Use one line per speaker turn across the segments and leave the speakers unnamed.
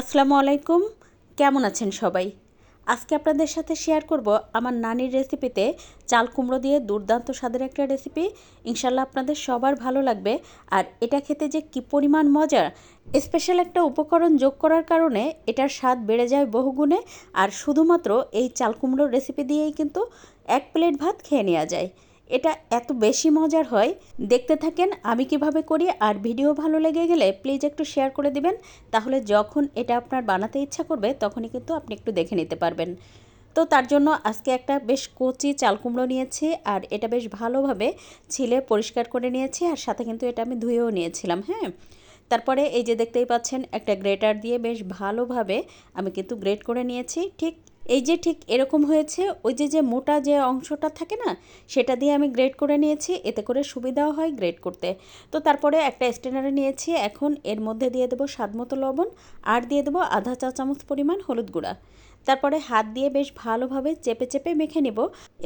আসসালামু আলাইকুম। কেমন আছেন সবাই? আজকে আপনাদের সাথে শেয়ার করব আমার নানির রেসিপিতে চাল কুমড়ো দিয়ে দুর্দান্ত স্বাদের একটা রেসিপি ইনশাল্লাহ আপনাদের সবার ভালো লাগবে। আর এটা খেতে যে কি পরিমাণ মজা! স্পেশাল একটা উপকরণ যোগ করার কারণে এটার স্বাদ বেড়ে যায় বহুগুণে। আর শুধুমাত্র এই চাল কুমড়োর রেসিপি দিয়েই কিন্তু এক প্লেট ভাত খেয়ে নেওয়া যায়। এটা এত বেশি মজার হয়। দেখতে থাকেন আমি কীভাবে করি আর ভিডিও ভালো লেগে গেলে প্লিজ একটু শেয়ার করে দিবেন। তাহলে যখন এটা আপনার বানাতে ইচ্ছা করবে, তখনই কিন্তু আপনি একটু দেখে নিতে পারবেন। তো তার জন্য আজকে একটা বেশ কচি চাল কুমড়ো নিয়েছি আর এটা বেশ ভালোভাবে ছিলে পরিষ্কার করে নিয়েছি আর সাথে কিন্তু এটা আমি ধুয়েও নিয়েছিলাম হ্যাঁ? তারপরে এই যে দেখতেই পাচ্ছেন একটা গ্রেটার দিয়ে বেশ ভালোভাবে আমি কিন্তু গ্রেট করে নিয়েছি। ঠিক এই যে ঠিক এরকম হয়েছে, ওই যে যে মোটা যে অংশটা থাকে না, সেটা দিয়ে আমি গ্রেড করে নিয়েছি, এতে করে সুবিধাও হয় গ্রেড করতে। তো তারপরে একটা স্টেনারে নিয়েছি, এখন এর মধ্যে দিয়ে দেবো স্বাদ মতো লবণ, আর দিয়ে দেবো আধা চা চামচ পরিমাণ হলুদ গুঁড়া। তারপরে হাত দিয়ে বেশ ভালোভাবে চেপে চেপে মেখে নেব।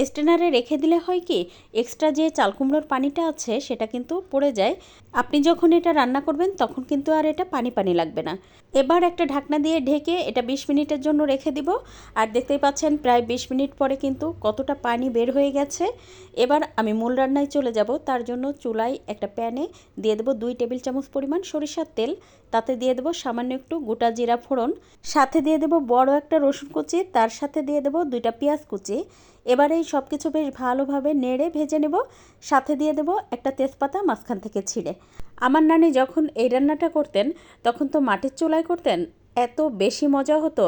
স্টেনারে রেখে দিলে হয় কি এক্সট্রা যে চাল কুমড়োর পানিটা আছে সেটা কিন্তু পড়ে যায়। আপনি যখন এটা রান্না করবেন তখন কিন্তু আর এটা পানি পানি লাগবে না। এবার একটা ঢাকনা দিয়ে ঢেকে এটা বিশ মিনিটের জন্য রেখে দিব। আর দেখতেই পাচ্ছেন প্রায় বিশ মিনিট পরে কিন্তু কতটা পানি বের হয়ে গেছে। এবার আমি মূল রান্নায় চলে যাব। তার জন্য চুলায় একটা প্যানে দিয়ে দেবো দুই টেবিল চামচ পরিমাণ সরিষার তেল। তাতে দিয়ে দেবো সামান্য একটু গোটা জিরা ফোড়ন। সাথে দিয়ে দেবো বড় একটা রসুন কুচি, তার সাথে দিয়ে দেবো দুইটা পেঁয়াজ কুচি। এবার এই সব কিছু বেশ ভালোভাবে নেড়ে ভেজে নেব। সাথে দিয়ে দেবো একটা তেজপাতা মাঝখান থেকে ছিঁড়ে। আমার নানি যখন এই রান্নাটা করতেন, তখন তো মাটির চুলায় করতেন, এত বেশি মজা হতো।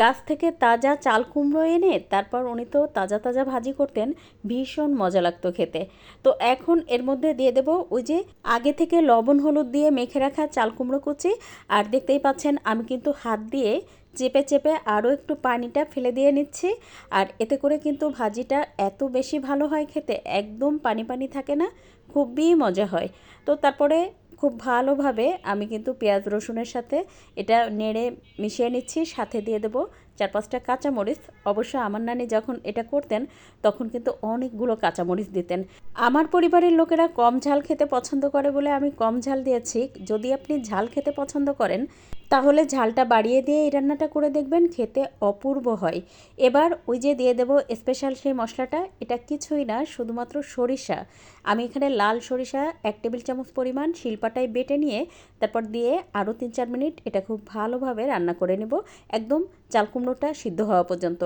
গাছ থেকে তাজা চাল কুমড়ো এনে তারপর উনি তো তাজা তাজা ভাজি করতেন, ভীষণ মজা লাগতো খেতে। তো এখন এর মধ্যে দিয়ে দেব ওই যে আগে থেকে লবণ হলুদ দিয়ে মেখে রাখা চাল কুমড়ো কুচি। আর দেখতেই পাচ্ছেন, আমি কিন্তু হাত দিয়ে চেপে চেপে আরও একটু পানিটা ফেলে দিয়ে নিচ্ছি। আর এতে করে কিন্তু ভাজিটা এত বেশি ভালো হয় খেতে, একদম পানি পানি থাকে না, খুবই মজা হয়। তো তারপরে খুব ভালোভাবে আমি কিন্তু পেঁয়াজ রসুনের সাথে এটা নেড়ে মিশিয়ে নিচ্ছি, সাথে দিয়ে দেবো চার পাঁচটা কাঁচামরিচ। অবশ্য আমার নানি যখন এটা করতেন, তখন কিন্তু অনেকগুলো কাঁচামরিচ দিতেন। আমার পরিবারের লোকেরা কম ঝাল খেতে পছন্দ করে বলে আমি কম ঝাল দিয়েছি। যদি আপনি ঝাল খেতে পছন্দ করেন তাহলে ঝালটা বাড়িয়ে দিয়ে এই রান্নাটা করে দেখবেন খেতে অপূর্ব হয়। এবার ওই যে দিয়ে দেবো স্পেশাল সেই মশলাটা, এটা কিছুই না, শুধুমাত্র সরিষা। আমি এখানে লাল সরিষা এক টেবিল চামচ পরিমাণ শিল্পাটায় বেটে নিয়ে তারপর দিয়ে আরও তিন চার মিনিট এটা খুব ভালোভাবে রান্না করে নেব। একদম চাল কুমড়োটা সিদ্ধ হওয়া পর্যন্ত।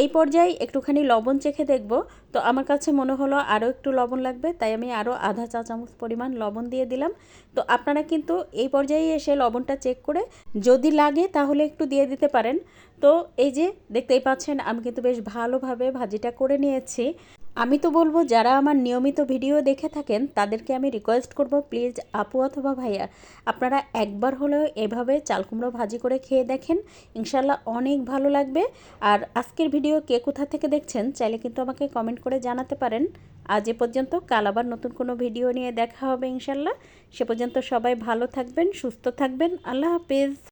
এই পর্যায়ে একটুখানি লবণ চেখে দেখব। তো আমার কাছে মনে হলো আরও একটু লবণ লাগবে, তাই আমি আরও আধা চা চামচ পরিমাণ লবণ দিয়ে দিলাম। তো আপনারা কিন্তু এই পর্যায়ে এসে লবণটা চেক করে যদি লাগে তাহলে একটু দিয়ে দিতে পারেন। তো এই যে দেখতেই পাচ্ছেন, আমি কিন্তু বেশ ভালোভাবে ভাজিটা করে নিয়েছি। আমি তো বলব, যারা আমার নিয়মিত ভিডিও দেখে থাকেন, তাদেরকে আমি রিকোয়েস্ট করব প্লিজ আপু অথবা ভাইয়া, আপনারা একবার হলেও এভাবে চাল কুমড়ো ভাজি করে খেয়ে দেখেন। ইনশাল্লাহ অনেক ভালো লাগবে। আর আজকের ভিডিও কে কোথা থেকে দেখছেন, চাইলে কিন্তু আমাকে কমেন্ট করে জানাতে পারেন। আজ এ পর্যন্ত, কাল আবার নতুন কোনো ভিডিও নিয়ে দেখা হবে ইনশাল্লাহ সে পর্যন্ত সবাই ভালো থাকবেন, সুস্থ থাকবেন। আল্লাহ হাফিজ।